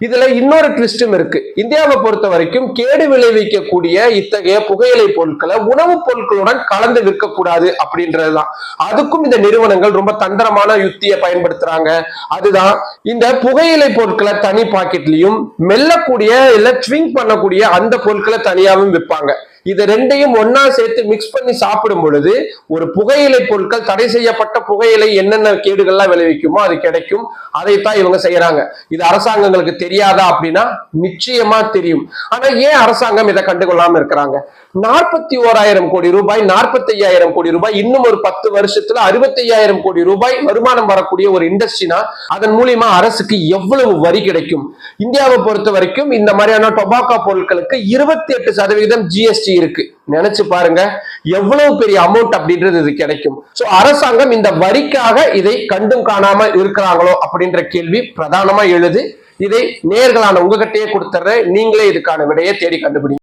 இதுல இன்னொரு ட்விஸ்டும் இருக்கு. இந்தியாவை பொறுத்த வரைக்கும் கேடு விளைவிக்கக்கூடிய இத்தகைய புகையிலை பொருட்களை உணவுப் பொருட்களுடன் கலந்து விற்கக்கூடாது அப்படின்றதுதான். அதுக்கும் இந்த நிறுவனங்கள் ரொம்ப தந்திரமான யுக்தியை பயன்படுத்துறாங்க. அதுதான் இந்த புகையிலை பொருட்களை தனி பாக்கெட்லயும் மெல்லக்கூடிய இல்ல ட்விங் பண்ணக்கூடிய அந்த பொருட்களை தனியாகவும் விற்பாங்க. இதை ரெண்டையும் ஒன்னா சேர்த்து மிக்ஸ் பண்ணி சாப்பிடும் பொழுது ஒரு புகையிலை பொருட்கள் தடை செய்யப்பட்ட புகையிலை என்னென்ன கேடுகள்லாம் விளைவிக்குமோ அது கிடைக்கும். அதைத்தான் இவங்க செய்யறாங்க. இது அரசாங்கங்களுக்கு தெரியாதா அப்படின்னா நிச்சயமா தெரியும். ஆனா ஏன் அரசாங்கம் இதை கண்டுகொள்ளாம இருக்கிறாங்க? நாற்பத்தி ஓராயிரம் கோடி ரூபாய் நாற்பத்தி ஐயாயிரம் கோடி ரூபாய் இன்னும் ஒரு பத்து வருஷத்துல அறுபத்தி ஐயாயிரம் கோடி ரூபாய் வருமானம் வரக்கூடிய ஒரு இண்டஸ்ட்ரினா அதன் மூலியமா அரசுக்கு எவ்வளவு வரி கிடைக்கும்? இந்தியாவை பொறுத்த வரைக்கும் இந்த மாதிரியான டொபாக்கோ பொருட்களுக்கு இருபத்தி எட்டு சதவீதம் ஜிஎஸ்டி இருக்கு. நினைச்சு பாருங்க எவ்வளவு பெரிய அமௌண்ட் அப்படின்றது இது கிடைக்கும். சோ அரசாங்கம் இந்த வரிக்காக இதை கண்டும் காணாம இருக்கிறாங்களோ அப்படின்ற கேள்வி பிரதானமா எழுது. இதை நேர்களான உங்ககிட்டயே கொடுத்துட்றேன் நீங்களே இதுக்கான விடையை தேடி கண்டுபிடிங்க